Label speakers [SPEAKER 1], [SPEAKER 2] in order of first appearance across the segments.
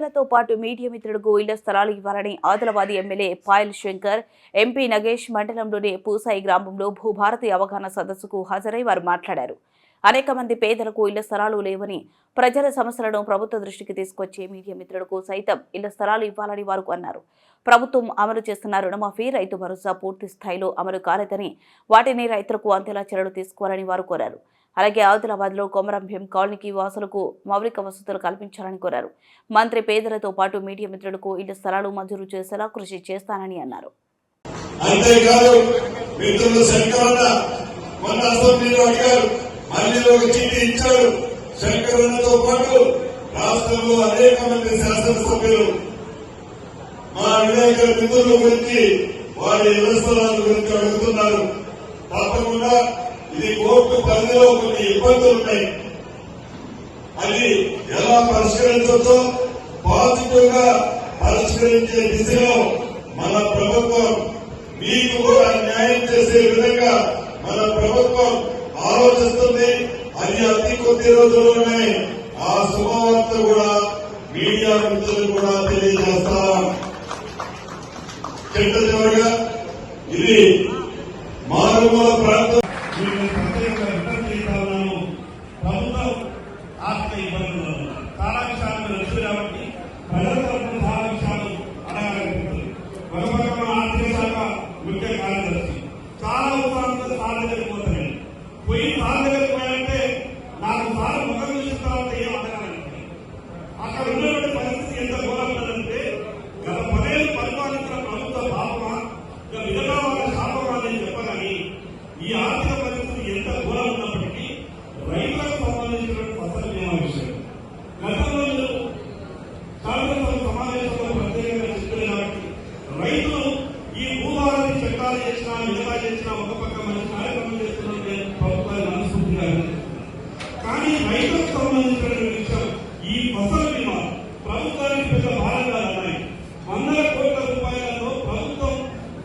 [SPEAKER 1] పేదలతో పాటు మీడియా మిత్రులకు ఇళ్ళ స్థలాలు ఇవ్వాలని ఆదిలాబాద్ ఎమ్మెల్యే పాయల్ శంకర్ ఎంపీ నగేష్ మండలంలోని పూసాయి గ్రామంలో భూభారతి అవగాహన సదస్సుకు హాజరై వారు మాట్లాడారు. అనేక మంది పేదలకు ఇళ్ళ స్థలాలు లేవని ప్రజల సమస్యలను ప్రభుత్వ దృష్టికి తీసుకొచ్చే మీడియా మిత్రులకు సైతం ఇళ్ళ స్థలాలు ఇవ్వాలని వారు అన్నారు. ప్రభుత్వం అమలు చేస్తున్న రుణమాఫీ రైతు భరోసా పూర్తి స్థాయిలో అమలు కాలేదని వాటిని రైతులకు అందేలా చర్యలు తీసుకోవాలని వారు కోరారు. అలాగే ఆదిలాబాద్లో కొమరం భీం కాలనీకి వాసులకు మౌలిక వసతులు కల్పించాలని కోరారు. మంత్రి పేదలతో పాటు మీడియా మిత్రులకు ఇళ్ళ స్థలాలు మంజూరు చేసేలా కృషి చేస్తానని అన్నారు.
[SPEAKER 2] అంతేకాదు మిత్రులు శంకరన్న మొన్న అసెంబ్లీలో అడిగారు. మళ్ళీ ఒక చీటీ శంకరన్నతో పాటు రాష్ట్రంలో అనేక మంది శాసనసభ్యులు మా వినాయకుల మిత్రుల గురించి వారి ఇళ్ళ స్థలాల గురించి అడుగుతున్నారు. తప్పకుండా కోర్టు పరిధిలో కొన్ని ఇబ్బందులు ఉన్నాయి. అది ఎలా పరిష్కరించవచ్చో పాజిటివ్గా పరిష్కరించే దిశలో మన ప్రభుత్వం మీకు కూడా న్యాయం చేసే విధంగా మన ప్రభుత్వం ఆలోచిస్తుంది. అది అతి కొద్ది రోజుల్లోనే ఆ శుభవార్త కూడా మీడియా మిత్రులు కూడా తెలియజేస్తాం చిట్ట చివరిగా ఇది మారుమూల ప్రాంతం
[SPEAKER 3] ఆర్థిక ఇబ్బందులు చాలా విషయాలు తెలుసు కాబట్టి ప్రజల తరఫున చాలా విషయాలు అడగాలనుకుంటుంది ఒక పక్కన ఆర్థిక శాఖ ముఖ్య కార్యదర్శి. చాలా ఉత్సాహంతో సార్ జరిగిపోతాయి పోయి సార్ జరిగిపోయాలంటే నాకు సార్ ముఖం చూసిన తర్వాత ఏం అడగాలంటే అక్కడ ఉన్నటువంటి పరిస్థితి ఎంత ఘోరంగా ఉన్నదంటే గత పదేళ్ళు పరిపాలించిన ప్రభుత్వ పాపమా ఇక మిగతా వాళ్ళ శాపమా అని చెప్పగాని ఈ ఆర్థిక పరిస్థితి ఎంత ఘోరంగా ఉన్నప్పటికీ రైతులకు సంబంధించినటువంటి ఫసల్ బీమా విషయం గతంలో మీరు శాసనసభ సమావేశంలో ప్రత్యేకంగా చెప్పారు కాబట్టి రైతులు ఈ భూభారతి చట్టాలు చేసినా మిగతా చేసినా ఒక పక్క మంచి కార్యక్రమం చేస్తున్నట్టు ప్రభుత్వాన్ని మనస్ఫూర్తిగా కానీ రైతులకు సంబంధించిన విషయం ఈ ఫసల్ బీమా ప్రభుత్వానికి పెద్ద భారంగా ఉన్నాయి వందల కోట్ల రూపాయలలో ప్రభుత్వం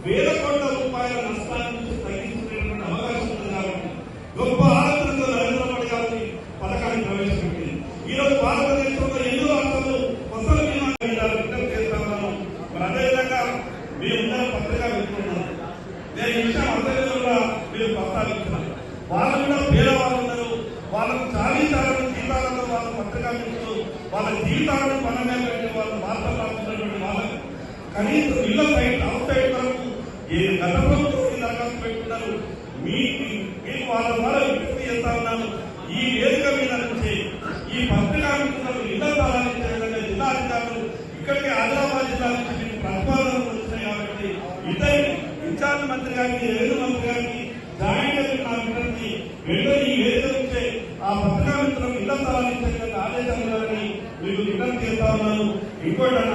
[SPEAKER 3] వేల కోట్ల రూపాయల నష్టాల నుంచి తగ్గించుకునేటువంటి అవకాశం ఉంది కాబట్టి గొప్ప ఆలోచనతో నరేంద్ర మోడీ గారి పథకాన్ని ప్రవేశపెట్టింది. ఈరోజు భారతదేశంలో ఎన్నో రాష్ట్రాలు ఫసల్ బీమా కేంద్రాలు విజ్ఞప్తి చేస్తా మరి అదేవిధంగా మీరు అందరూ పత్రికా పెట్టుకున్నారు నేను ఈ విషయం అందరిలో కూడా మీరు ప్రస్తావిస్తున్నాను వాళ్ళు కూడా పేదవాళ్ళు వాళ్ళకు ఖాళీ చాలని జీతాలతో వాళ్ళ పత్రికా మిత్రులు వాళ్ళ జీవితాలను పనంగా పెట్టి వాళ్ళు వార్త రాస్తున్నటువంటి వాళ్ళకు కనీసం ఇళ్ళ సైడ్ అవుట్ సైడ్ వరకు ఏ గత ప్రభుత్వం దరఖాస్తు పెట్టుకున్నారు. మీకు మీకు వాళ్ళ ద్వారా విజ్ఞప్తి చేస్తా ఉన్నాను. ఈ వేదిక మీద నుంచి ఈ పత్రికా మిత్రులకు ఇళ్ళ స్థలాన్ని విధంగా జిల్లా అధికారులు ఇక్కడికి ఆదిలాబాద్ జిల్లా నుంచి మీకు ప్రతిపాదనలు వచ్చినాయి కాబట్టి ఇద్దరి ఇన్ఛార్జ్ మంత్రి గారికి రెవెన్యూ మంత్రి గారికి జాయింట్ డైరెక్టర్ నా విజ్ఞప్తి వెంటనే ఈ వేదిక ఆ పత్రికా మిత్రం ఇళ్ళ స్థలాన్ని ఇచ్చే ఆదేశాలు ఇవ్వాలని మీకు విజ్ఞప్తి చేస్తా ఉన్నాను. ఇంకోటి